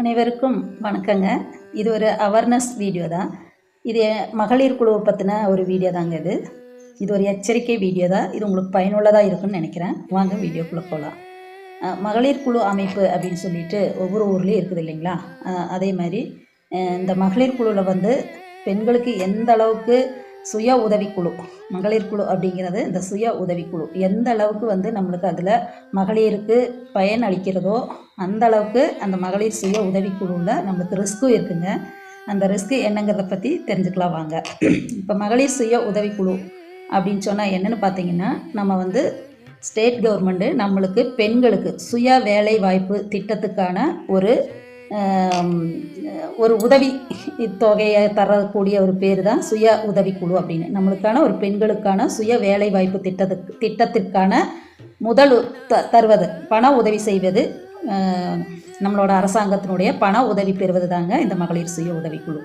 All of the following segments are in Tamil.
அனைவருக்கும் வணக்கங்க. இது ஒரு அவேர்னஸ் வீடியோ தான். இது மகளிர் குழுவை பற்றின ஒரு வீடியோ தாங்க இது. இது ஒரு எச்சரிக்கை வீடியோ தான். இது உங்களுக்கு பயனுள்ளதாக இருக்கும்னு நினைக்கிறேன். வாங்க வீடியோக்குள்ளே போகலாம் மகளிர் குழு அமைப்பு அப்படின்னு சொல்லிட்டு ஒவ்வொரு ஊர்லேயும் இருக்குது இல்லைங்களா? அதே மாதிரி இந்த மகளிர் குழுவில் வந்து பெண்களுக்கு எந்த அளவுக்கு சுய உதவிக்குழு மகளிர் குழு அப்படிங்கிறது இந்த சுய உதவிக்குழு. எந்த அளவுக்கு வந்து நம்மளுக்கு அதில் மகளிருக்கு பயன் அளிக்கிறதோ அந்த அளவுக்கு அந்த மகளிர் சுய உதவிக்குழுவில் நம்மளுக்கு ரிஸ்க்கும் இருக்குங்க. அந்த ரிஸ்க்கு என்னங்கிறத பற்றி தெரிஞ்சுக்கலாம் வாங்க. இப்போ மகளிர் சுய உதவிக்குழு அப்படின்னு சொன்னால் என்னென்னு பார்த்தீங்கன்னா நம்ம வந்து ஸ்டேட் கவர்மெண்ட்டு நம்மளுக்கு பெண்களுக்கு சுய வேலை வாய்ப்பு திட்டத்துக்கான ஒரு ஒரு உதவி தொகையை தரக்கூடிய ஒரு பேர் தான் சுய உதவிக்குழு அப்படின்னு. நம்மளுக்கான ஒரு பெண்களுக்கான சுய வேலை வாய்ப்பு திட்டத்துக்கு திட்டத்திற்கான முதல் த தருவது பண உதவி செய்வது நம்மளோட அரசாங்கத்தினுடைய பண உதவி பெறுவது தாங்க இந்த மகளிர் சுய உதவிக்குழு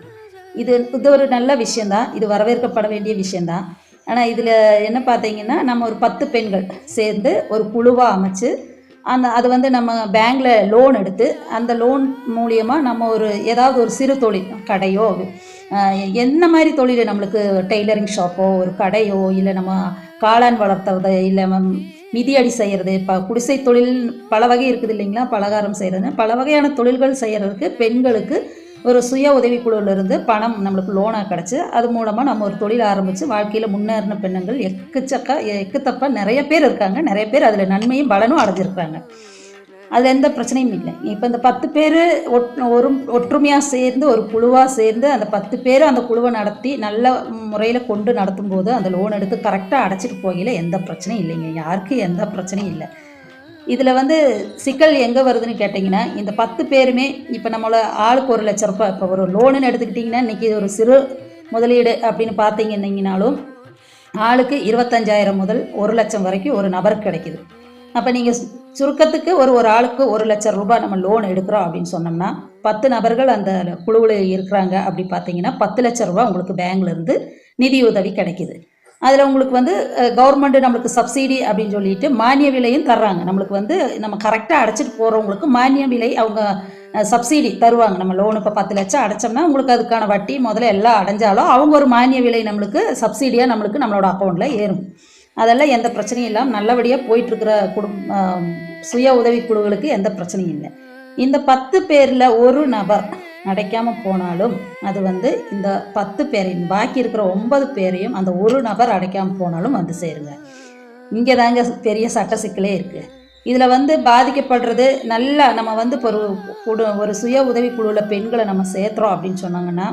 இது இது ஒரு நல்ல விஷயந்தான் இது வரவேற்கப்பட வேண்டிய விஷயந்தான் ஆனால் இதில் என்ன பார்த்தீங்கன்னா நம்ம ஒரு பத்து பெண்கள் சேர்ந்து ஒரு குழுவாக அமைச்சு அந்த அது வந்து நம்ம பேங்க்கில் லோன் எடுத்து அந்த லோன் மூலியமாக நம்ம ஒரு ஏதாவது ஒரு சிறு தொழில் கடையோ என்ன மாதிரி தொழில் நம்மளுக்கு டெய்லரிங் ஷாப்போ ஒரு கடையோ இல்லை நம்ம காளான் வளர்த்துறது இல்லை மிதியடி செய்கிறது இப்போ குடிசை தொழில் பல வகை இருக்குது இல்லைங்களா? பலகாரம் செய்கிறதுன்னு பல வகையான தொழில்கள் செய்கிறதுக்கு பெண்களுக்கு ஒரு சுய உதவிக்குழுவிலிருந்து பணம் நம்மளுக்கு லோனாக கிடச்சி அது மூலமாக நம்ம ஒரு தொழில் ஆரம்பித்து வாழ்க்கையில் முன்னேறின பெண்ணுங்கள் எக்கச்சக்க எக்குத்தப்பா நிறைய பேர் இருக்காங்க. நிறைய பேர் அதில் நன்மையும் பலனும் அடைஞ்சிருக்காங்க. அதில் எந்த பிரச்சனையும் இல்லை. இப்போ இந்த பத்து பேர் ஒட் ஒரு ஒற்றுமையாக சேர்ந்து ஒரு குழுவாக சேர்ந்து அந்த பத்து பேர் அந்த குழுவை நடத்தி நல்ல முறையில் கொண்டு நடத்தும் போது அந்த லோன் எடுத்து கரெக்டாக அடைச்சிட்டு போகையில் எந்த பிரச்சனையும் இல்லைங்க. யாருக்கும் எந்த பிரச்சனையும் இல்லை. இதில் வந்து சிக்கல் எங்கே வருதுன்னு கேட்டிங்கன்னா இந்த பத்து பேருமே இப்போ நம்மளை ஆளுக்கு ஒரு லட்ச ரூபாய் இப்போ ஒரு லோனுன்னு எடுத்துக்கிட்டிங்கன்னா இன்றைக்கி ஒரு சிறு முதலீடு அப்படின்னு பார்த்தீங்கன்னீங்கனாலும் ஆளுக்கு இருபத்தஞ்சாயிரம் முதல் ஒரு லட்சம் வரைக்கும் ஒரு நபருக்கு கிடைக்குது. அப்போ நீங்கள் சுருக்கத்துக்கு ஒரு ஒரு ஆளுக்கு ஒரு லட்சம் ரூபாய் நம்ம லோன் எடுக்கிறோம் அப்படின்னு சொன்னோம்னா பத்து நபர்கள் அந்த குழுவில் இருக்கிறாங்க அப்படி பார்த்தீங்கன்னா பத்து லட்சம் ரூபாய் உங்களுக்கு பேங்க்லேருந்து நிதி உதவி கிடைக்குது. அதில் உங்களுக்கு வந்து கவர்மெண்ட்டு நம்மளுக்கு சப்சிடி அப்படின்னு சொல்லிட்டு மானிய விலையும் தர்றாங்க. நம்மளுக்கு வந்து நம்ம கரெக்டாக அடைச்சிட்டு போகிறவங்களுக்கு மானிய விலை அவங்க சப்சிடி தருவாங்க. நம்ம லோன் இப்போ பத்து லட்சம் அடைச்சோம்னா உங்களுக்கு அதுக்கான வட்டி முதல்ல எல்லாம் அடைஞ்சாலும் அவங்க ஒரு மானிய விலை நம்மளுக்கு சப்சிடியாக நம்மளுக்கு நம்மளோட அக்கௌண்ட்டில் ஏறும். அதெல்லாம் எந்த பிரச்சனையும் இல்லாமல் நல்லபடியாக போயிட்டுருக்கிற குடும் சுய உதவி எந்த பிரச்சனையும் இல்லை. இந்த பத்து பேரில் ஒரு நபர் அடைக்காமல் போனாலும் அது வந்து இந்த பத்து பேரையும் பாக்கி இருக்கிற ஒன்பது பேரையும் அந்த ஒரு நபர் அடைக்காமல் போனாலும் வந்து சேருங்க. இங்கே தாங்க பெரிய சட்ட சிக்கலே இருக்குது இதில் வந்து பாதிக்கப்படுறது நல்லா நம்ம வந்து இப்போ ஒரு குடு ஒரு சுய உதவி குழுவில் பெண்களை நம்ம சேர்த்துறோம் அப்படின்னு சொன்னாங்கன்னா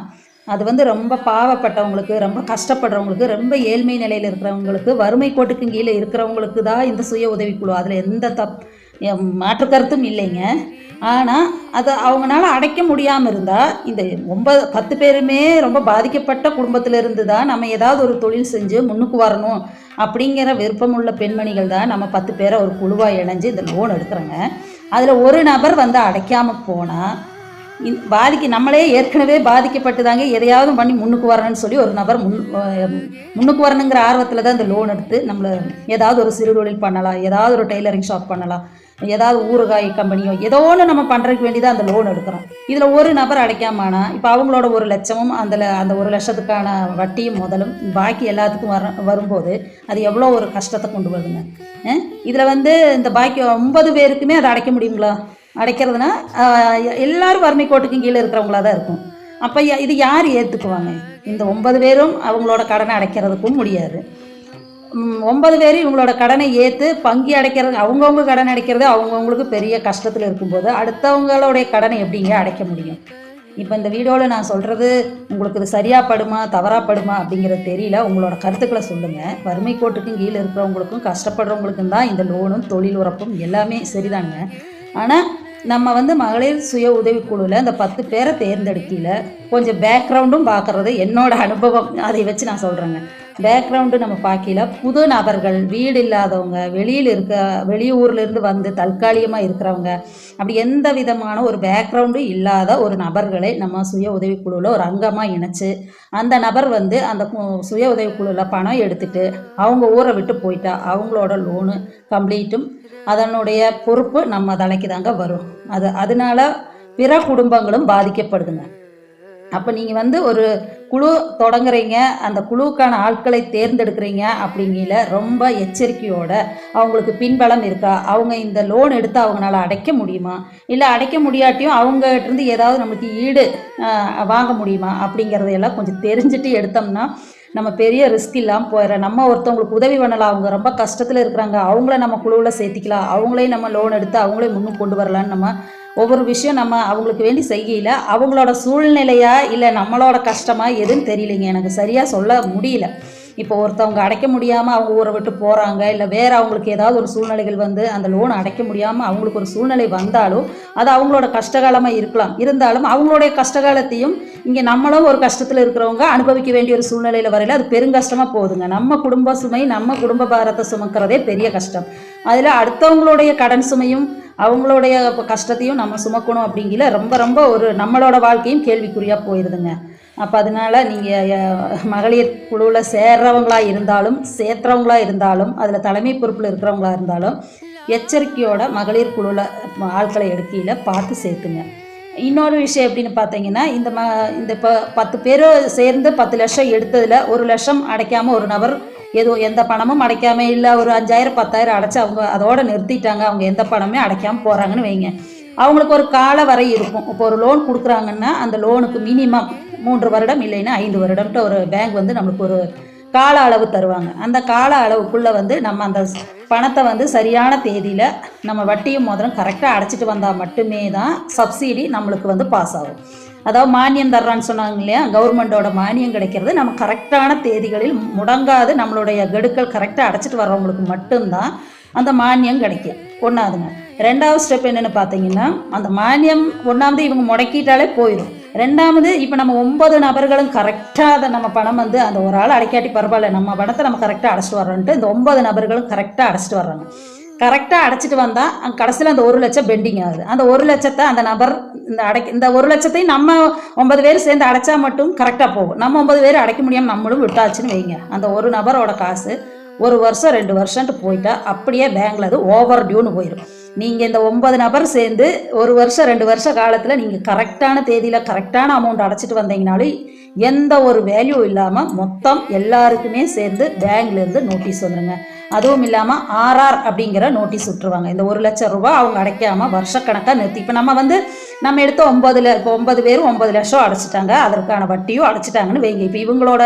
அது வந்து ரொம்ப பாவப்பட்டவங்களுக்கு ரொம்ப கஷ்டப்படுறவங்களுக்கு ரொம்ப ஏழ்மை நிலையில் இருக்கிறவங்களுக்கு வறுமை கோட்டுக்கு கீழே இருக்கிறவங்களுக்கு தான் இந்த சுய உதவிக்குழு அதில் எந்த தப் மாற்று கருத்தும் இல்லைங்க. ஆனால் அதை அவங்களால அடைக்க முடியாமல் இருந்தால் இந்த ஒன்பது பத்து பேருமே ரொம்ப பாதிக்கப்பட்ட குடும்பத்தில் இருந்து தான் நம்ம ஏதாவது ஒரு தொழில் செஞ்சு முன்னுக்கு வரணும் அப்படிங்கிற விருப்பமுள்ள பெண்மணிகள் தான் நம்ம பத்து பேரை ஒரு குழுவாக இணைஞ்சு இந்த லோன் எடுக்கிறோங்க. அதில் ஒரு நபர் வந்து அடைக்காமல் போனால் பாதிக்க நம்மளே ஏற்கனவே பாதிக்கப்பட்டு தாங்க எதையாவது பண்ணி முன்னுக்கு வரணும்னு சொல்லி ஒரு நபர் முன் முன்னுக்கு வரணுங்கிற ஆர்வத்தில் தான் இந்த லோன் எடுத்து நம்மளை ஏதாவது ஒரு சிறு தொழில் பண்ணலாம் ஏதாவது ஒரு டெய்லரிங் ஷாப் பண்ணலாம் ஏதாவது ஊறுகாய் கம்பெனியோ ஏதோ ஒன்று நம்ம பண்ணுறதுக்கு வேண்டி தான் அந்த லோன் எடுக்கிறோம். இதில் ஒரு நபர் அடைக்காமனா இப்போ அவங்களோட ஒரு லட்சமும் அந்த அந்த ஒரு லட்சத்துக்கான வட்டியும் முதலும் பாக்கி எல்லாத்துக்கும் வர வரும்போது அது எவ்வளோ ஒரு கஷ்டத்தை கொண்டு வருதுங்க. இதில் வந்து இந்த பாக்கி ஒன்பது பேருக்குமே அதை அடைக்க முடியுங்களா? அடைக்கிறதுனா எல்லாரும் வறுமை கோட்டுக்கும் கீழே இருக்கிறவங்களா தான் இருக்கும். அப்போ இது யார் ஏற்றுக்குவாங்க இந்த ஒன்பது பேரும் அவங்களோட கடனை அடைக்கிறதுக்கும் முடியாது. ஒன்பது பேர் இவங்களோட கடனை ஏற்று பங்கி அடைக்கிறது அவங்கவுங்க கடன் அடைக்கிறது அவங்கவுங்களுக்கு பெரிய கஷ்டத்தில் இருக்கும்போது அடுத்தவங்களுடைய கடனை எப்படிங்க அடைக்க முடியும்? இப்போ இந்த வீடியோவில் நான் சொல்கிறது உங்களுக்கு இது சரியாக படுமா தவறாக படுமா அப்படிங்கிறது தெரியல. உங்களோட கருத்துக்களை சொல்லுங்கள் வறுமை கோட்டுக்கும் கீழே இருக்கிறவங்களுக்கும் கஷ்டப்படுறவங்களுக்கும் தான் இந்த லோனும் தொழில் உறப்பும் எல்லாமே சரிதாங்க. ஆனால் நம்ம வந்து மகளிர் சுய உதவிக்குழுவில் அந்த பத்து பேரை தேர்ந்தெடுக்கையில் கொஞ்சம் பேக்ரவுண்டும் பார்க்குறது என்னோட அனுபவம். அதை வச்சு நான் சொல்கிறேங்க பேக்ரவுண்டு நம்ம பார்க்கல புது நபர்கள் வீடு இல்லாதவங்க வெளியில் இருக்க வெளியூர்ல இருந்து வந்து தற்காலிகமாக இருக்கிறவங்க அப்படி எந்த விதமான ஒரு பேக்ரவுண்டும் இல்லாத ஒரு நபர்களை நம்ம சுய உதவிக்குழுவில் ஒரு அங்கமாக இணைச்சு அந்த நபர் வந்து அந்த சுய உதவிக்குழுவில் பணம் எடுத்துட்டு அவங்க ஊரை விட்டு போயிட்டா அவங்களோட லோனு கம்ப்ளீட்டும் அதனுடைய பொறுப்பு நம்ம தலைக்கு தாங்க வரும். அது அதனால பிற குடும்பங்களும் பாதிக்கப்படுதுங்க. அப்போ நீங்கள் வந்து ஒரு குழு தொடங்குறீங்க அந்த குழுவுக்கான ஆட்களை தேர்ந்தெடுக்கிறீங்க அப்படிங்கிற ரொம்ப எச்சரிக்கையோட அவங்களுக்கு பின்பலம் இருக்கா? அவங்க இந்த லோன் எடுத்து அவங்களால அடைக்க முடியுமா? இல்லை அடைக்க முடியாட்டியும் அவங்ககிட்ட இருந்து ஏதாவது நமக்கு ஈடு வாங்க முடியுமா? அப்படிங்கிறதையெல்லாம் கொஞ்சம் தெரிஞ்சுட்டு எடுத்தோம்னா நம்ம பெரிய ரிஸ்க் இல்லாமல் போயிடறோம். நம்ம ஒருத்தவங்களுக்கு உதவி பண்ணலாம். அவங்க ரொம்ப கஷ்டத்தில் இருக்கிறாங்க. அவங்கள நம்ம குழுவில் சேர்த்திக்கலாம். அவங்களையும் நம்ம லோன் எடுத்து அவங்களே முன்னுக்கு கொண்டு வரலான்னு நம்ம ஒவ்வொரு விஷயம் நம்ம அவங்களுக்கு வேண்டி செய்யல. அவங்களோட சூழ்நிலையா இல்லை நம்மளோட கஷ்டமா எதுன்னு தெரியலைங்க. எனக்கு சரியாக சொல்ல முடியல. இப்போ ஒருத்தவங்க அடைக்க முடியாமல் அவங்க ஊரை விட்டு போகிறாங்க இல்லை வேறு அவங்களுக்கு ஏதாவது ஒரு சூழ்நிலைகள் வந்து அந்த லோன் அடைக்க முடியாமல் அவங்களுக்கு ஒரு சூழ்நிலை வந்தாலும் அது அவங்களோட கஷ்டகாலமாக இருக்கலாம். இருந்தாலும் அவங்களுடைய கஷ்டகாலத்தையும் இங்கே நம்மளும் ஒரு கஷ்டத்தில் இருக்கிறவங்க அனுபவிக்க வேண்டிய ஒரு சூழ்நிலையில் வரையில அது பெருங்கஷ்டமாக போகுதுங்க. நம்ம குடும்ப சுமை நம்ம குடும்ப பாரத்தை சுமக்கிறதே பெரிய கஷ்டம். அதில் அடுத்தவங்களுடைய கடன் சுமையும் அவங்களுடைய கஷ்டத்தையும் நம்ம சுமக்கணும் அப்படிங்கிற ரொம்ப ரொம்ப ஒரு நம்மளோட வாழ்க்கையும் கேள்விக்குறியாக போயிடுதுங்க அப்போ அதனால நீங்கள் மகளிர் குழுவில் சேர்றவங்களா இருந்தாலும் சேர்த்துறவங்களா இருந்தாலும் அதில் தலைமை பொறுப்பில் இருக்கிறவங்களா இருந்தாலும் எச்சரிக்கையோட மகளிர் குழுவில் ஆட்களை எடுக்கையில் பார்த்து சேர்த்துங்க. இன்னொரு விஷயம் எப்படின்னு பார்த்தீங்கன்னா இந்த ம இந்த இப்போ பத்து பேர் சேர்ந்து பத்து லட்சம் எடுத்ததில் ஒரு லட்சம் அடைக்காமல் ஒரு நபர் எதுவும் எந்த பணமும் அடைக்காமல் இல்லை ஒரு அஞ்சாயிரம் பத்தாயிரம் அடைச்சி அவங்க அதோடு நிறுத்திட்டாங்க அவங்க எந்த பணமே அடைக்காமல் போகிறாங்கன்னு வைங்க. அவங்களுக்கு ஒரு கால வரை இருக்கும். இப்போ ஒரு லோன் கொடுக்குறாங்கன்னா அந்த லோனுக்கு மினிமம் மூன்று வருடம் இல்லைன்னா ஐந்து வருடம்ட்டு ஒரு பேங்க் வந்து நம்மளுக்கு ஒரு கால அளவு தருவாங்க. அந்த கால அளவுக்குள்ளே வந்து நம்ம அந்த ஸ்- பணத்தை வந்து சரியான தேதியில் நம்ம வட்டியும் முதலும் கரெக்டாக அடைச்சிட்டு வந்தால் மட்டுமே தான் சப்சிடி நம்மளுக்கு வந்து பாஸ் ஆகும். அதாவது மானியம் தர்றான்னு சொன்னாங்க இல்லையா? கவர்மெண்டோட மானியம் கிடைக்கிறது நம்ம கரெக்டான தேதிகளில் முடங்காது நம்மளுடைய கெடுக்கள் கரெக்டாக அடைச்சிட்டு வர்றவங்களுக்கு மட்டும்தான் அந்த மானியம் கிடைக்கும். ஒன்றாவதுங்க ரெண்டாவது ஸ்டெப் என்னென்னு பார்த்தீங்கன்னா அந்த மானியம் ஒன்றாவது இவங்க முடக்கிட்டாலே போயிடும். ரெண்டாவது இப்போ நம்ம ஒன்பது நபர்களும் கரெக்டாக அதை நம்ம பணம் வந்து அந்த ஒரு ஆள் அடைக்காட்டி பரவாயில்ல நம்ம பணத்தை நம்ம கரெக்டாக அடைச்சிட்டு வர்றோன்ட்டு இந்த ஒன்பது நபர்களும் கரெக்டாக அடைச்சிட்டு வர்றாங்க. கரெக்டாக அடைச்சிட்டு வந்தால் கடைசியில் அந்த ஒரு லட்சம் பெண்டிங் ஆகுது. அந்த ஒரு லட்சத்தை அந்த நபர் இந்த அடைக்க இந்த ஒரு லட்சத்தையும் நம்ம ஒன்பது பேர் சேர்ந்து அடைச்சா மட்டும் கரெக்டாக போகும். நம்ம ஒன்பது பேர் அடைக்க முடியாமல் நம்மளும் விட்டாச்சுன்னு வைங்க. அந்த ஒரு நபரோட காசு ஒரு வருஷம் ரெண்டு வருஷம்ட்டு போயிட்டா அப்படியே பேங்க்ல அது ஓவர் டியூன்னு போயிடும் நீங்கள் இந்த ஒன்பது நபர் சேர்ந்து ஒரு வருஷம் ரெண்டு வருஷ காலத்தில் நீங்கள் கரெக்டான தேதியில் கரெக்டான அமௌண்ட் அடைச்சிட்டு வந்தீங்கனாலும் எந்த ஒரு வேல்யூ இல்லாமல் மொத்தம் எல்லாருக்குமே சேர்ந்து பேங்க்லேருந்து நோட்டீஸ் வந்துடுங்க அதுவும் இல்லாமல் ஆர்ஆர் அப்படிங்கிற நோட்டீஸ் விட்டுருவாங்க. இந்த ஒரு லட்சம் ரூபா அவங்க அடைக்காமல் வருஷக்கணக்காக நிறுத்தி. இப்போ நம்ம வந்து நம்ம எடுத்த ஒம்பதுல இப்போ ஒன்பது பேரும் ஒன்பது லட்சம் அடைச்சிட்டாங்க. அதற்கான வட்டியும் அடைச்சிட்டாங்கன்னு வைங்க. இப்போ இவங்களோட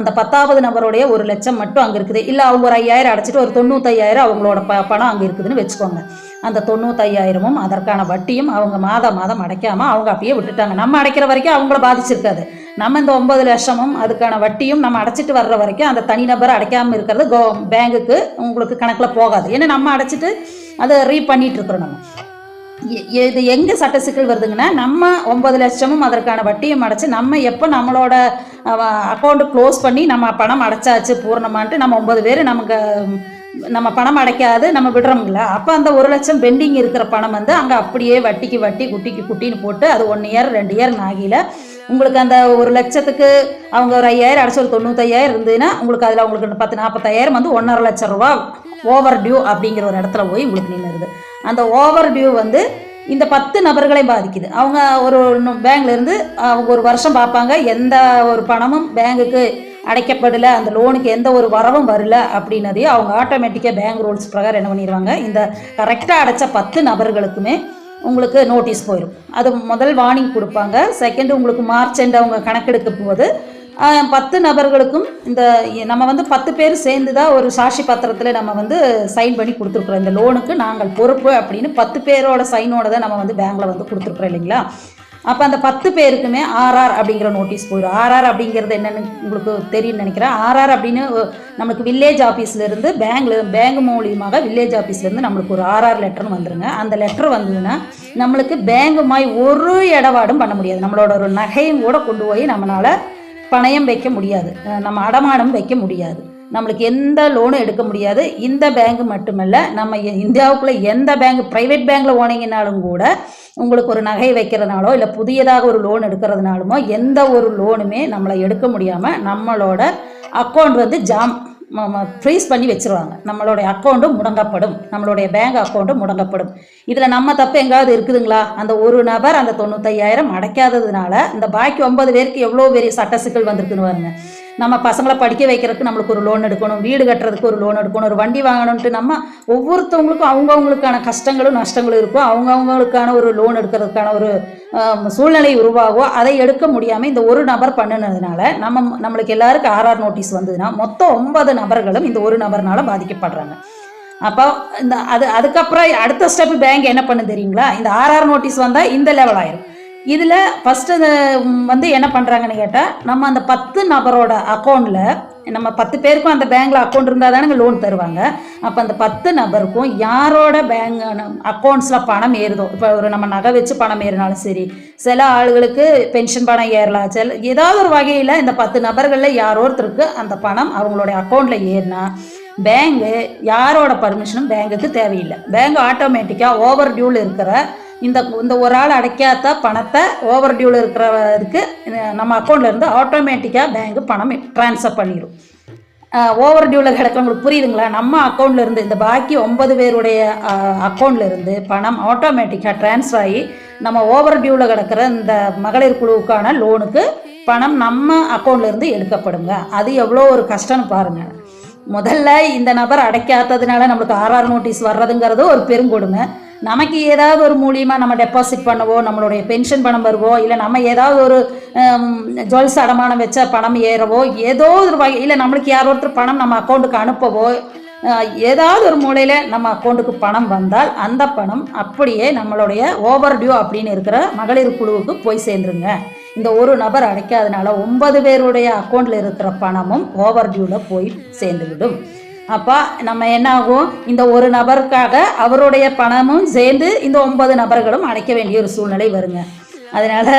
அந்த பத்தாவது நபருடைய ஒரு லட்சம் மட்டும் அங்கே இருக்குது. இல்லை அவங்க ஒரு ஐயாயிரம் அடைச்சிட்டு ஒரு தொண்ணூத்தையாயிரம் அவங்களோட ப பணம் அங்கே இருக்குதுன்னு வச்சுக்கோங்க. அந்த தொண்ணூத்தையாயிரமும் அதற்கான வட்டியும் அவங்க மாதம் மாதம் அடைக்காமல் அவங்க அப்படியே விட்டுட்டாங்க. நம்ம அடைக்கிற வரைக்கும் அவங்கள பாதிச்சிருக்காது. நம்ம இந்த ஒன்பது லட்சமும் அதுக்கான வட்டியும் நம்ம அடைச்சிட்டு வர்ற வரைக்கும் அந்த தனிநபர் அடைக்காமல் இருக்கிறது கோ பேங்குக்கு உங்களுக்கு கணக்கில் போகாது. ஏன்னா நம்ம அடைச்சிட்டு அதை ரீ பண்ணிட்டு இருக்கிறோம் நம்ம. எ- இது எங்கே சட்ட சிக்கல் வருதுங்கன்னா நம்ம ஒன்பது லட்சமும் அதற்கான வட்டியும் அடைச்சு நம்ம எப்போ நம்மளோட அக்கௌண்ட்டு க்ளோஸ் பண்ணி நம்ம பணம் அடைச்சாச்சு பூர்ணமான்ட்டு நம்ம ஒன்பது பேர் நமக்கு நம்ம பணம் அடைக்காது நம்ம விடுறோம்ல. அப்போ அந்த ஒரு லட்சம் பெண்டிங் இருக்கிற பணம் வந்து அங்கே அப்படியே வட்டிக்கு வட்டி குட்டிக்கு குட்டின்னு போட்டு அது ஒன் இயர் ரெண்டு இயர் ஆகியில் உங்களுக்கு அந்த ஒரு லட்சத்துக்கு அவங்க ஒரு ஐயாயிரம் அடைச்சி ஒரு தொண்ணூத்தையாயிரம் இருந்ததுன்னா உங்களுக்கு அதில் உங்களுக்கு பத்து நாற்பத்தாயிரம் வந்து ஒன்றரை லட்சம் ரூபா ஓவர் டியூ அப்படிங்கிற ஒரு இடத்துல போய் உங்களுக்கு நின்றுது அந்த ஓவர் டியூ வந்து இந்த பத்து நபர்களையும் பாதிக்குது. அவங்க ஒரு பேங்க்லேருந்து அவங்க ஒரு வருஷம் பார்ப்பாங்க எந்த ஒரு பணமும் பேங்குக்கு அடைக்கப்படலை அந்த லோனுக்கு எந்த ஒரு வரவும் வரல அப்படின்னதையும் அவங்க ஆட்டோமேட்டிக்காக பேங்க் ரூல்ஸ் பிரகாரம் என்ன பண்ணிடுவாங்க இந்த கரெக்டாக அடைச்ச பத்து நபர்களுக்குமே உங்களுக்கு நோட்டீஸ் போயிடும் அது முதல் வார்னிங் கொடுப்பாங்க. செகண்ட் உங்களுக்கு மார்ச் எண்ட் அவங்க கணக்கெடுக்க போது பத்து நபர்களுக்கும் இந்த நம்ம வந்து பத்து பேர் சேர்ந்து தான் ஒரு சாட்சி பத்திரத்தில் நம்ம வந்து சைன் பண்ணி கொடுத்துருக்குறோம். இந்த லோனுக்கு நாங்கள் பொறுப்பு அப்படின்னு பத்து பேரோட சைனோட தான் நம்ம வந்து பேங்க்கில் வந்து கொடுத்துருக்குறோம் இல்லைங்களா? அப்போ அந்த பத்து பேருக்குமே ஆர்ஆர் அப்படிங்கிற நோட்டீஸ் போயிடும். ஆர்ஆர் அப்படிங்கிறது என்னென்னு உங்களுக்கு தெரியும்னு நினைக்கிறேன். ஆர்ஆர் அப்படின்னு நம்மளுக்கு நமக்கு வில்லேஜ் ஆஃபீஸ்லேருந்து பேங்க்ல பேங்க் மூலியமாக வில்லேஜ் ஆஃபீஸ்லேருந்து நம்மளுக்கு ஒரு ஆர்ஆர் லெட்டர்னு வந்துருங்க. அந்த லெட்டர் வந்ததுன்னா நம்மளுக்கு பேங்குமாய் ஒரு இடவாடும் பண்ண முடியாது. நம்மளோட ஒரு நகையும் கூட கொண்டு போய் நம்மளால் பணயம் வைக்க முடியாது. நம்ம அடமானம் வைக்க முடியாது. நம்மளுக்கு எந்த லோனும் எடுக்க முடியாது. இந்த பேங்க் மட்டுமல்ல நம்ம இந்தியாவுக்குள்ளே எந்த பேங்க் ப்ரைவேட் பேங்க்கில் ஓனீங்கனாலும் கூட உங்களுக்கு ஒரு நகை வைக்கிறதுனாலோ இல்லை புதியதாக ஒரு லோன் எடுக்கிறதுனாலுமோ எந்த ஒரு லோனுமே நம்மளை எடுக்க முடியாமல் நம்மளோட அக்கௌண்ட் வந்து ஜாம் ஃப்ரீஸ் பண்ணி வச்சிருவாங்க. நம்மளுடைய அக்கௌண்ட்டும் முடங்கப்படும். நம்மளுடைய பேங்க் அக்கௌண்ட்டும் முடங்கப்படும். இதில் நம்ம தப்பு எங்காவது இருக்குதுங்களா? அந்த ஒரு நபர் அந்த தொண்ணூத்தையாயிரம் அடைக்காததுனால இந்த பாக்கி ஒன்பது பேருக்கு எவ்வளோ பெரிய சட்ட சிக்கல் வந்திருக்குன்னு பாருங்க. நம்ம பசங்களை படிக்க வைக்கிறதுக்கு நம்மளுக்கு ஒரு லோன் எடுக்கணும் வீடு கட்டுறதுக்கு ஒரு லோன் எடுக்கணும் ஒரு வண்டி வாங்கணும்ட்டு நம்ம ஒவ்வொருத்தவங்களுக்கும் அவங்கவுங்களுக்கான கஷ்டங்களும் நஷ்டங்களும் இருக்கும். அவங்கவுங்களுக்கான ஒரு லோன் எடுக்கிறதுக்கான ஒரு சூழ்நிலை உருவாகும் அதை எடுக்க முடியாமல் இந்த ஒரு நபர் பண்ணுனதுனால நம்ம நம்மளுக்கு எல்லாருக்கும் ஆர்ஆர் நோட்டீஸ் வந்ததுன்னா மொத்தம் ஒன்பது நபர்களும் இந்த ஒரு நபர்னால பாதிக்கப்படுறாங்க. அப்போ இந்த அது அதுக்கப்புறம் அடுத்த ஸ்டெப் பேங்க் என்ன பண்ணு தெரியுங்களா? இந்த ஆர்ஆர் நோட்டீஸ் வந்தால் இந்த லெவல் ஆயிரும். இதில் ஃபஸ்ட்டு வந்து என்ன பண்ணுறாங்கன்னு கேட்டால் நம்ம அந்த பத்து நபரோட அக்கௌண்ட்டில் நம்ம பத்து பேருக்கும் அந்த பேங்க்கில் அக்கௌண்ட் இருந்தால் தானே லோன் தருவாங்க. அப்போ அந்த பத்து நபருக்கும் யாரோட பேங்க் அக்கௌண்ட்ஸில் பணம் ஏறுதோ இப்போ ஒரு நம்ம நகை வச்சு பணம் ஏறினாலும் சரி சில ஆளுகளுக்கு பென்ஷன் பணம் ஏறலாம் சில ஏதாவது ஒரு வகையில் இந்த பத்து நபர்களில் யாரோ ஒருத்தருக்கு அந்த பணம் அவங்களுடைய அக்கௌண்ட்டில் ஏறினா பேங்கு யாரோட பர்மிஷனும் பேங்குக்கு தேவையில்லை. பேங்க் ஆட்டோமேட்டிக்காக ஓவர் டியூவில் இருக்கிற இந்த இந்த ஒரு ஆள் அடைக்காத பணத்தை ஓவர் டியூவில் இருக்கிறதுக்கு நம்ம அக்கௌண்ட்லேருந்து ஆட்டோமேட்டிக்காக பேங்க் பணம் ட்ரான்ஸ்ஃபர் பண்ணிடும் ஓவர் டியூவில் கிடக்கிறவங்களுக்கு புரியுதுங்களா? நம்ம அக்கௌண்ட்லேருந்து இந்த பாக்கி ஒன்பது பேருடைய அக்கௌண்ட்லேருந்து பணம் ஆட்டோமேட்டிக்காக ட்ரான்ஸ்ஃபர் ஆகி நம்ம ஓவர் டியூவில் கிடக்கிற இந்த மகளிர் குழுவுக்கான லோனுக்கு பணம் நம்ம அக்கௌண்ட்லேருந்து எடுக்கப்படுங்க. அது எவ்வளோ ஒரு கஷ்டம்னு பாருங்கள் முதல்ல இந்த நபர் அடைக்காததுனால நம்மளுக்கு ஆர்ஆர் நோட்டீஸ் வர்றதுங்கிறது ஒரு பெருங்கொடுமை. நமக்கு ஏதாவது ஒரு மூலியமாக நம்ம டெபாசிட் பண்ணவோ நம்மளுடைய பென்ஷன் பணம் வருவோ இல்லை நம்ம ஏதாவது ஒரு ஜுவல்ஸ் அடமானம் வச்ச பணம் ஏறவோ ஏதோ ஒரு வகை இல்லை நம்மளுக்கு யாரோ ஒருத்தர் பணம் நம்ம அக்கௌண்ட்டுக்கு அனுப்பவோ ஏதாவது ஒரு மூலையில் நம்ம அக்கௌண்ட்டுக்கு பணம் வந்தால் அந்த பணம் அப்படியே நம்மளுடைய ஓவர் டியூ அப்படின்னு இருக்கிற மகளிர் குழுவுக்கு போய் சேர்ந்துருங்க. இந்த ஒரு நபர் அடைக்காதனால ஒன்பது பேருடைய அக்கௌண்ட்டில் இருக்கிற பணமும் ஓவர் டியூவில் போய் சேர்ந்துவிடும். அப்போ நம்ம என்ன ஆகும் இந்த ஒரு நபருக்காக அவருடைய பணமும் சேர்ந்து இந்த ஒன்பது நபர்களும் அடைக்க வேண்டிய ஒரு சூழ்நிலை வருங்க. அதனால்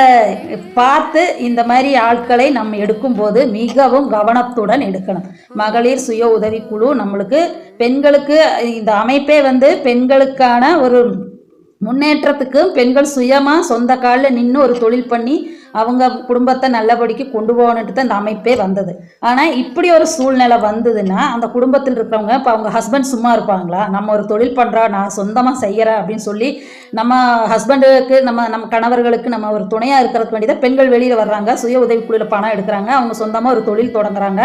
பார்த்து இந்த மாதிரி ஆட்களை நம்ம எடுக்கும்போது மிகவும் கவனத்துடன் எடுக்கணும். மகளிர் சுய உதவிக்குழு நம்மளுக்கு பெண்களுக்கு இந்த அமைப்பே வந்து பெண்களுக்கான ஒரு முன்னேற்றத்துக்கு பெண்கள் சுயமாக சொந்த காலில் நின்று ஒரு தொழில் பண்ணி அவங்க குடும்பத்தை நல்லபடிக்கு கொண்டு போகணுன்ட்டு தான் இந்த அமைப்பே வந்தது. ஆனால் இப்படி ஒரு சூழ்நிலை வந்ததுன்னா அந்த குடும்பத்தில் இருக்கிறவங்க இப்போ அவங்க ஹஸ்பண்ட் சும்மா இருப்பாங்களா? நம்ம ஒரு தொழில் பண்ணுறா நான் சொந்தமாக செய்கிறேன் அப்படின்னு சொல்லி நம்ம ஹஸ்பண்டுக்கு நம்ம நம்ம கணவர்களுக்கு நம்ம ஒரு துணையாக இருக்கிறதுக்கு வேண்டியதான் பெண்கள் வெளியில் வர்றாங்க சுய உதவிக்குழுவில் பணம் எடுக்கிறாங்க அவங்க சொந்தமாக ஒரு தொழில் தொடங்குறாங்க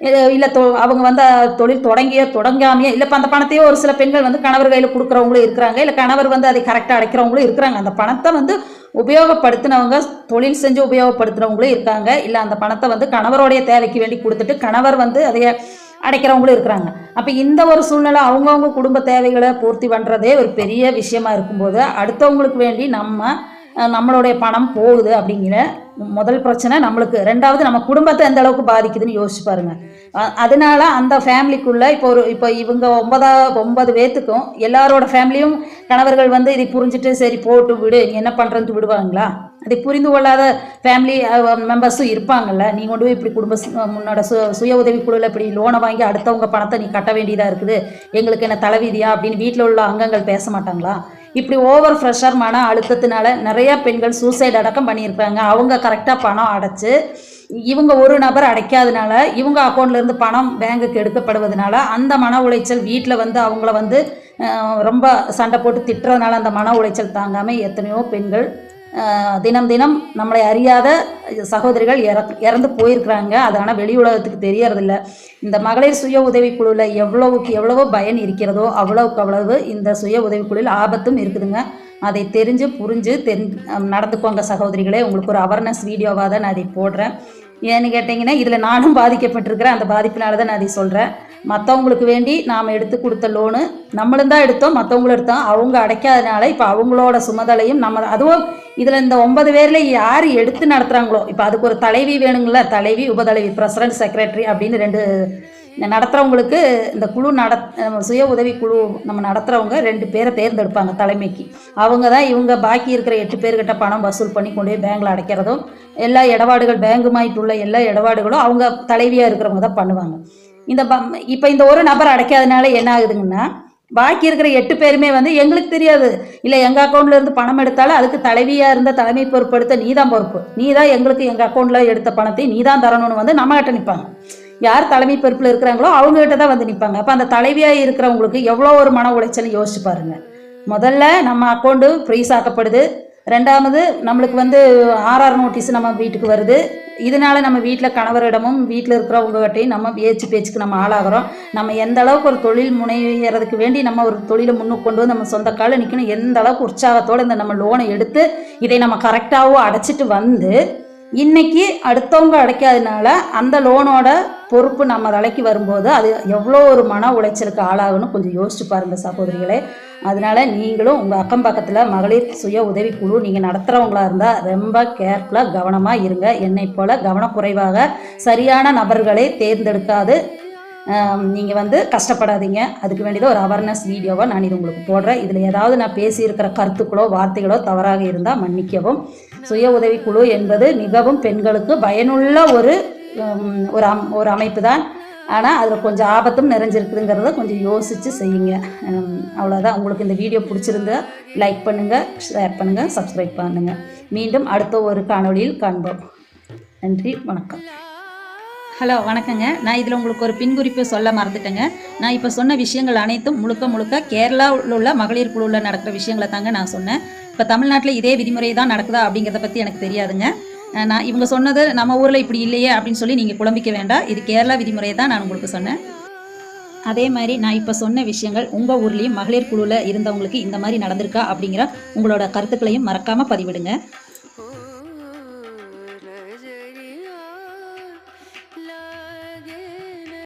இல்லை தொ அவங்க வந்து தொழில் தொடங்கியோ தொடங்காமையே இல்லை இப்போ அந்த பணத்தையே ஒரு சில பெண்கள் வந்து கணவர் கையில் கொடுக்குறவங்களும் இருக்கிறாங்க. இல்லை கணவர் வந்து அதை கரெக்டாக அடைக்கிறவங்களும் இருக்கிறாங்க. அந்த பணத்தை வந்து உபயோகப்படுத்தினவங்க தொழில் செஞ்சு உபயோகப்படுத்துகிறவங்களும் இருக்காங்க. இல்லை அந்த பணத்தை வந்து கணவருடைய தேவைக்கு வேண்டி கொடுத்துட்டு கணவர் வந்து அதைய அடைக்கிறவங்களும் இருக்கிறாங்க. அப்போ இந்த ஒரு சூழ்நிலை அவங்கவுங்க குடும்ப தேவைகளை பூர்த்தி பண்ணுறதே ஒரு பெரிய விஷயமா இருக்கும்போது அடுத்தவங்களுக்கு வேண்டி நம்ம நம்மளுடைய பணம் போகுது அப்படிங்கிற முதல் பிரச்சனை நம்மளுக்கு. ரெண்டாவது நம்ம குடும்பத்தை எந்த அளவுக்கு பாதிக்குதுன்னு யோசிச்சு பாருங்க. அதனால அந்த ஃபேமிலிக்குள்ள இப்போ ஒரு இப்போ இவங்க ஒன்பதா ஒன்பது பேத்துக்கும் எல்லாரோட ஃபேமிலியும் கணவர்கள் வந்து இதை புரிஞ்சுட்டு சரி போட்டு விடு நீ என்ன பண்ணுறது விடுவாங்களா? அதை புரிந்து கொள்ளாத ஃபேமிலி மெம்பர்ஸும் இருப்பாங்கல்ல நீ கொண்டு போய் இப்படி குடும்ப முன்னோட சு சுய உதவி குழுவில் இப்படி லோனை வாங்கி அடுத்தவங்க பணத்தை நீ கட்ட வேண்டியதாக இருக்குது. எங்களுக்கு என்ன தலைவிதியா அப்படின்னு வீட்டில் உள்ள அங்கங்கள் பேச மாட்டாங்களா? இப்படி ஓவர் ப்ரெஷர் மன அழுத்தத்தினால நிறைய பெண்கள் சூசைட் அடக்கம் பண்ணியிருப்பாங்க. அவங்க கரெக்டாக பணம் அடைச்சு இவங்க ஒரு நபர் அடைக்காதனால இவங்க அக்கௌண்ட்லேருந்து பணம் பேங்குக்கு எடுக்கப்படுவதனால அந்த மன உளைச்சல் வீட்டில் வந்து அவங்கள வந்து ரொம்ப சண்டை போட்டு திட்டுறதுனால அந்த மன உளைச்சல் தாங்காமல் எத்தனையோ பெண்கள் தினம் தினம் நம்மளை அறியாத சகோதரிகள் இற இறந்து போயிருக்கிறாங்க. அது ஆனால் வெளி உலகத்துக்கு தெரியறதில்ல. இந்த மகளிர் சுய உதவிக்குழுவில் எவ்வளவுக்கு எவ்வளவோ பயன் இருக்கிறதோ அவ்வளவுக்கு அவ்வளவு இந்த சுய உதவிக்குழுவில் ஆபத்தும் இருக்குதுங்க. அதை தெரிஞ்சு புரிஞ்சு தெரி நடந்துக்கோங்க சகோதரிகளே. உங்களுக்கு ஒரு அவேர்னஸ் வீடியோவாக தான் நான் அதை போடுறேன். ஏன்னு கேட்டிங்கன்னா இதில் நானும் பாதிக்கப்பட்டிருக்கிறேன். அந்த பாதிப்பினால தான் நான் அதை சொல்கிறேன் மற்றவங்களுக்கு வேண்டி நாம் எடுத்து கொடுத்த லோனு நம்மளும் தான் எடுத்தோம் மற்றவங்களும் எடுத்தோம். அவங்க அடைக்காதனால இப்போ அவங்களோட சுமதலையும் நம்ம அதுவும் இதில் இந்த ஒன்பது பேரில் யார் எடுத்து நடத்துகிறாங்களோ இப்போ அதுக்கு ஒரு தலைவி வேணுங்கள தலைவி உபதலைவி பிரசிடண்ட் செக்ரட்டரி அப்படின்னு ரெண்டு நடத்துகிறவங்களுக்கு இந்த குழு நட சுய உதவி குழு நம்ம நடத்துகிறவங்க ரெண்டு பேரை தேர்ந்தெடுப்பாங்க தலைமைக்கு. அவங்க தான் இவங்க பாக்கி இருக்கிற எட்டு பேர்கிட்ட பணம் வசூல் பண்ணி கொண்டு போய் பேங்கில் அடைக்கிறதும் எல்லா இடபாடுகள் பேங்குமாயிட்டுள்ள எல்லா இடபாடுகளும் அவங்க தலைவியாக இருக்கிறவங்க தான் பண்ணுவாங்க. இந்த ப இப்போ இந்த ஒரு நபர் அடைக்காதனால என்ன ஆகுதுங்கன்னா பாக்கி இருக்கிற எட்டு பேருமே வந்து எங்களுக்கு தெரியாது. இல்லை எங்கள் அக்கௌண்ட்ல இருந்து பணம் எடுத்தாலும் அதுக்கு தலைவியாக இருந்த தலைமை பொறுப்படுத்த நீ தான் பொறுப்பு. நீ தான் எங்களுக்கு எங்கள் அக்கௌண்ட்டில் எடுத்த பணத்தை நீ தான் தரணும்னு வந்து நம்ம கிட்ட நிற்பாங்க யார் தலைமை பொறுப்பில் இருக்கிறாங்களோ அவங்ககிட்ட தான் வந்து நிற்பாங்க அப்போ அந்த தலைவியாக இருக்கிறவங்களுக்கு எவ்வளோ ஒரு மன உளைச்சல் யோசிச்சு பாருங்க. முதல்ல நம்ம அக்கௌண்ட்டு ஃப்ரீஸ் ஆக்கப்படுது. ரெண்டாவது நம்மளுக்கு வந்து ஆர்ஆர் நோட்டீஸ் நம்ம வீட்டுக்கு வருது. இதனால நம்ம வீட்டில் கணவரிடமும் வீட்டில் இருக்கிறவங்ககிட்டையும் நம்ம பேச்சு பேச்சுக்கு நம்ம ஆளாகிறோம். நம்ம எந்த அளவுக்கு ஒரு தொழில் முனைகிறதுக்கு வேண்டி நம்ம ஒரு தொழிலை முன்னுக்கு கொண்டு வந்து நம்ம சொந்த காலில் நிற்கணும் எந்த அளவுக்கு உற்சாகத்தோடு இந்த நம்ம லோனை எடுத்து இதை நம்ம கரெக்டாகவும் அடைச்சிட்டு வந்து இன்றைக்கி அடுத்தவங்க அடைக்காதனால அந்த லோனோட பொறுப்பு நம்ம தலைக்கு வரும்போது அது எவ்வளோ ஒரு மன உளைச்சலுக்கு ஆளாகுன்னு கொஞ்சம் யோசிச்சு பாருங்கள் சகோதரிகளே. அதனால நீங்களும் உங்கள் அக்கம் பக்கத்தில் மகளிர் சுய உதவிக்குழு நீங்கள் நடத்துகிறவங்களா இருந்தால் ரொம்ப கேர்ஃபுல்லாக கவனமாக இருங்க. என்னை போல் கவனக்குறைவாக சரியான நபர்களை தேர்ந்தெடுக்காது. நீங்கள் வந்து கஷ்டப்படாதீங்க. அதுக்கு வேண்டியது ஒரு அவேர்னஸ் வீடியோவை நான் இது உங்களுக்கு போடுறேன். இதில் ஏதாவது நான் பேசியிருக்கிற கருத்துக்களோ வார்த்தைகளோ தவறாக இருந்தால் மன்னிக்கவும். சுய உதவிக்குழு என்பது மிகவும் பெண்களுக்கு பயனுள்ள ஒரு ஒரு அம் ஒரு அமைப்பு தான் ஆனால் அதில் கொஞ்சம் ஆபத்தும் நிறைஞ்சிருக்குதுங்கிறத கொஞ்சம் யோசித்து செய்யுங்க. அவ்வளோதான் உங்களுக்கு இந்த வீடியோ பிடிச்சிருந்தா லைக் பண்ணுங்கள் ஷேர் பண்ணுங்கள் சப்ஸ்கிரைப் பண்ணுங்கள் மீண்டும் அடுத்த ஒரு காணொலியில் காண்போம். நன்றி வணக்கம். ஹலோ வணக்கங்க. நான் இதில் உங்களுக்கு ஒரு பின்குறிப்பு சொல்ல மறந்துட்டேங்க. நான் இப்போ சொன்ன விஷயங்கள் அனைத்தும் முழுக்க முழுக்க கேரளாவில் உள்ள மகளிர் குழுவில் நடக்கிற விஷயங்களை தாங்க நான் சொன்னேன். இப்போ தமிழ்நாட்டில் இதே விதிமுறை தான் நடக்குதா அப்படிங்கிறத பற்றி எனக்கு தெரியாதுங்க. நான் இவங்க சொன்னது நம்ம ஊரில் இப்படி இல்லையே அப்படின்னு சொல்லி நீங்கள் குழம்பிக்க வேண்டாம். இது கேரளா விதிமுறையை தான் நான் உங்களுக்கு சொன்னேன். அதே மாதிரி நான் இப்போ சொன்ன விஷயங்கள் உங்கள் ஊர்லேயும் மகளிர் குழுவில் இருந்தவங்களுக்கு இந்த மாதிரி நடந்திருக்கா அப்படிங்கிற உங்களோட கருத்துக்களையும் மறக்காமல் பதிவிடுங்க.